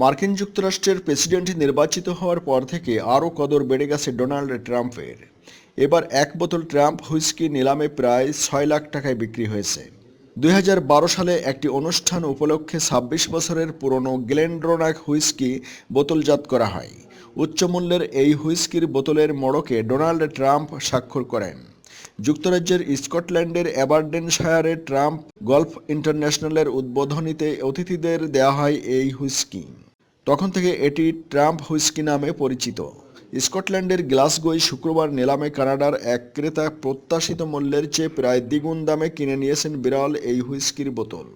মার্কিন যুক্তরাষ্ট্রের প্রেসিডেন্ট নির্বাচিত হওয়ার পর থেকে আরও কদর বেড়ে গেছে ডোনাল্ড ট্রাম্পের। এবার এক বোতল ট্রাম্প হুইস্কি নিলামে প্রায় ছয় লাখ টাকায় বিক্রি হয়েছে। দুই হাজার বারো সালে একটি অনুষ্ঠান উপলক্ষে ছাব্বিশ বছরের পুরনো গ্লেনড্রোনাক হুইস্কি বোতলজাত করা হয়। উচ্চমূল্যের এই হুইস্কির বোতলের মোড়কে ডোনাল্ড ট্রাম্প স্বাক্ষর করেন। যুক্তরাজ্যের স্কটল্যান্ডের অ্যাবারডেনশায়ারে ট্রাম্প গল্ফ ইন্টারন্যাশনালের উদ্বোধনীতে অতিথিদের দেওয়া হয় এই হুইস্কি। তখন থেকে এটি ট্রাম্প হুইস্কি নামে পরিচিত। স্কটল্যান্ডের গ্লাসগোয় শুক্রবার নিলামে কানাডার এক ক্রেতা প্রত্যাশিত মূল্যের চেয়ে প্রায় দ্বিগুণ দামে কিনে নিয়েছেন বিরল এই হুইস্কির বোতল।